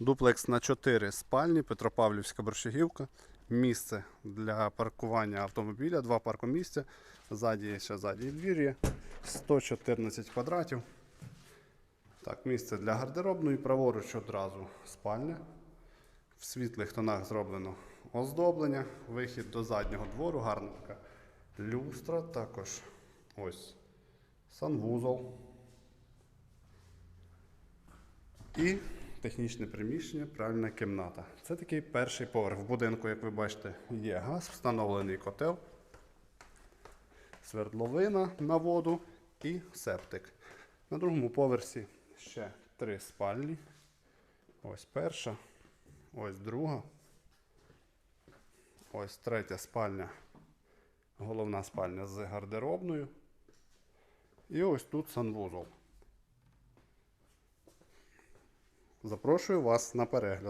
Дуплекс на 4 спальні, Петропавлівська Борщагівка. Місце для паркування автомобіля, два паркомісця. Ззаді ще задній двір є. 114 квадратів. Так, місце для гардеробної, праворуч одразу спальня. В світлих тонах зроблено оздоблення, вихід до заднього двору, гарна така люстра, також ось санвузол. І технічне приміщення, пральна кімната. Це такий перший поверх. В будинку, як ви бачите, є газ, встановлений котел, свердловина на воду і септик. На другому поверсі ще три спальні. Ось перша, ось друга. Ось третя спальня, головна спальня з гардеробною. І ось тут санвузол. Запрошую вас на перегляд.